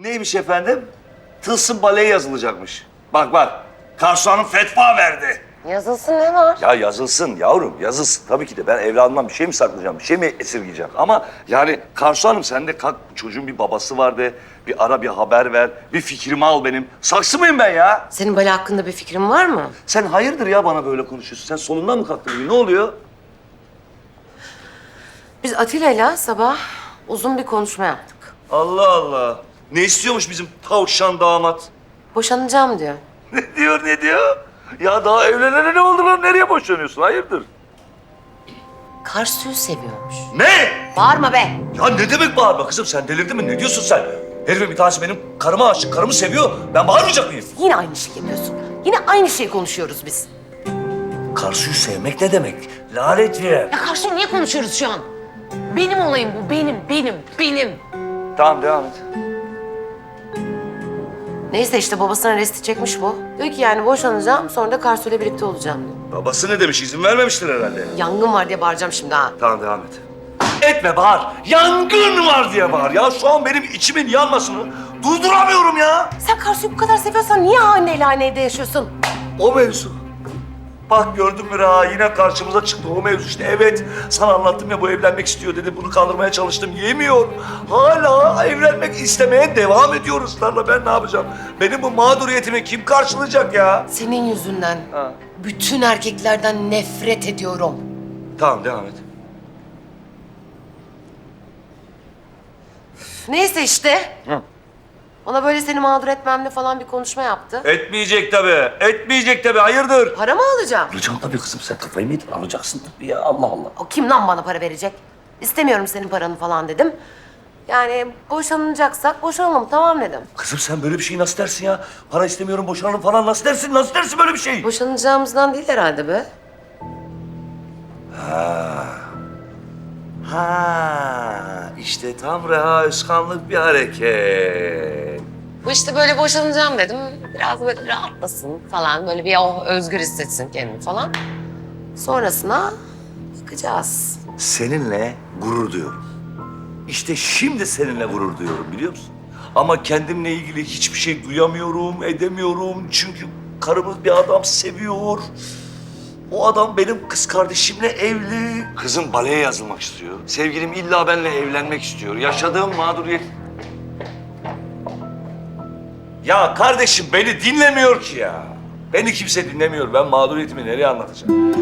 Neymiş efendim? Tılsım baleye yazılacakmış. Bak bak. Karsu Hanım fetva verdi. Yazılsın ne var? Ya yazılsın yavrum yazılsın. Tabii ki de ben evladımdan bir şey mi saklayacağım, bir şey mi esirgeyeceğim? Ama yani Karsu Hanım sen de kalk çocuğun bir babası var de. Bir ara bir haber ver, bir fikrimi al benim. Saksı mıyım ben ya? Senin bale hakkında bir fikrin var mı? Sen hayırdır ya bana böyle konuşuyorsun? Sen solundan mı kalktın? Ne oluyor? Biz Atilla'yla sabah uzun bir konuşma yaptık. Allah Allah. Ne istiyormuş bizim tavşan damat? Boşanacağım diyor. Ne diyor ne diyor? Ya daha evlenene ne oldu lan? Nereye boşanıyorsun? Hayırdır? Karsu'yu seviyormuş. Ne? Bağırma be! Ya ne demek bağırma kızım? Sen delirdin mi? Ne diyorsun sen? Herifin bir tanesi benim karıma aşık, karımı seviyor. Ben bağırmayacak mıyım? Yine aynı şey yapıyorsun. Yine aynı şeyi konuşuyoruz biz. Karsuyu sevmek ne demek? Lanet yer. Ya Karsu niye konuşuyoruz şu an? Benim olayım bu, benim, benim, benim. Tamam devam et. Neyse işte babasına resti çekmiş bu. Diyor ki yani boşanacağım sonra da Karsu'yla birlikte olacağım diyor. Babası ne demiş? İzin vermemiştir herhalde. Yangın var diye bağıracağım şimdi ha. Tamam devam et. Etme bağır. Yangın var diye bağır. Ya şu an benim içimin yanmasını durduramıyorum ya. Sen Karsu'yu bu kadar seviyorsan niye anneyle aynı evde yaşıyorsun? O mevzu. Bak gördün mü Reha yine karşımıza çıktı o mevzu işte. Evet sana anlattım ya bu evlenmek istiyor dedi. Bunu kaldırmaya çalıştım yemiyor. Hala evlenmek istemeye devam ediyoruz Starla. Ben ne yapacağım? Benim bu mağduriyetimi kim karşılayacak ya? Senin yüzünden Ha. bütün erkeklerden nefret ediyorum. Tamam devam et. Neyse işte. Hı. Ona böyle seni mağdur etmemle falan bir konuşma yaptı. Etmeyecek tabii. Etmeyecek tabii. Hayırdır? Para mı alacağım? Alacaksın tabii kızım. Sen kafayı mı yedin? Alacaksın tabii ya. Allah Allah. O kim lan bana para verecek? İstemiyorum senin paranı falan dedim. Yani boşanacaksak boşanalım tamam dedim. Kızım sen böyle bir şeyi nasıl dersin ya? Para istemiyorum boşanalım falan nasıl dersin? Nasıl dersin böyle bir şey? Boşanacağımızdan değil herhalde be. Ha, işte tam Reha Özkanlık bir hareket. Bu işte böyle boşanacağım dedim. Biraz böyle rahatlasın falan. Böyle bir oh, özgür hissetsin kendini falan. Sonrasına bakacağız. Seninle gurur duyuyorum. İşte şimdi seninle gurur duyuyorum biliyor musun? Ama kendimle ilgili hiçbir şey duyamıyorum, edemiyorum. Çünkü karımız bir adam seviyor. O adam benim kız kardeşimle evli. Kızım baleye yazılmak istiyor. Sevgilim illa benimle evlenmek istiyor. Yaşadığım mağduriyet... Ya kardeşim beni dinlemiyor ki ya. Beni kimse dinlemiyor. Ben mağduriyetimi nereye anlatacağım?